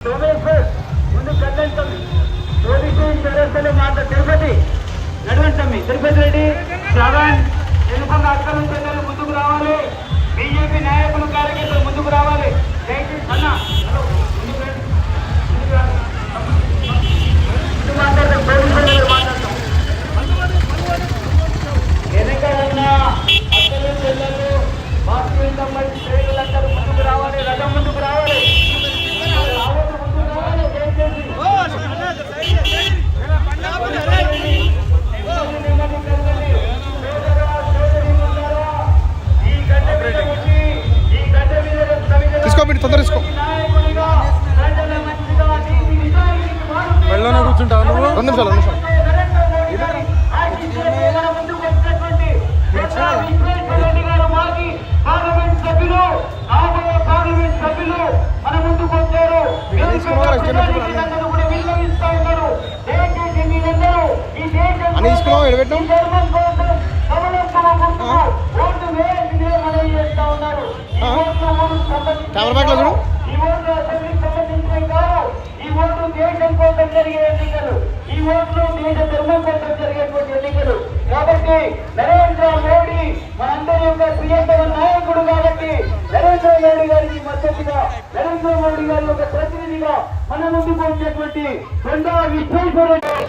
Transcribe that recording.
ముందు కదండి పోలీసు చౌరస్తలో మాట తిరుపతి. నడవండి తిరుపతి రెడ్డి శ్రవణ్ తెలుపంగ అక్కల నుంచి ముందుకు రావాలి. బీజేపీ నాయకులు కార్యకర్తలు కూర్చుంటావు నువ్వు రెండు నిమిషాలు రెండు నిమిషాలు అని తీసుకున్నావా? కెమెరా బ్యాగ్లో చూడు. ఈ ఓట్లు దేశం కోసం జరిగే ఎన్నికలు ఈ ఓట్లు దేశ ధర్మం కోసం జరిగేటువంటి ఎన్నికలు. కాబట్టి నరేంద్ర మోడీ మనందరి యొక్క ప్రియతమ నాయకుడు కాబట్టి నరేంద్ర మోడీ గారికి మద్దతుగా నరేంద్ర మోడీ గారి యొక్క ప్రతినిధిగా మన ముందుకు వచ్చేటువంటి కొండా విశ్వేశ్వరుడు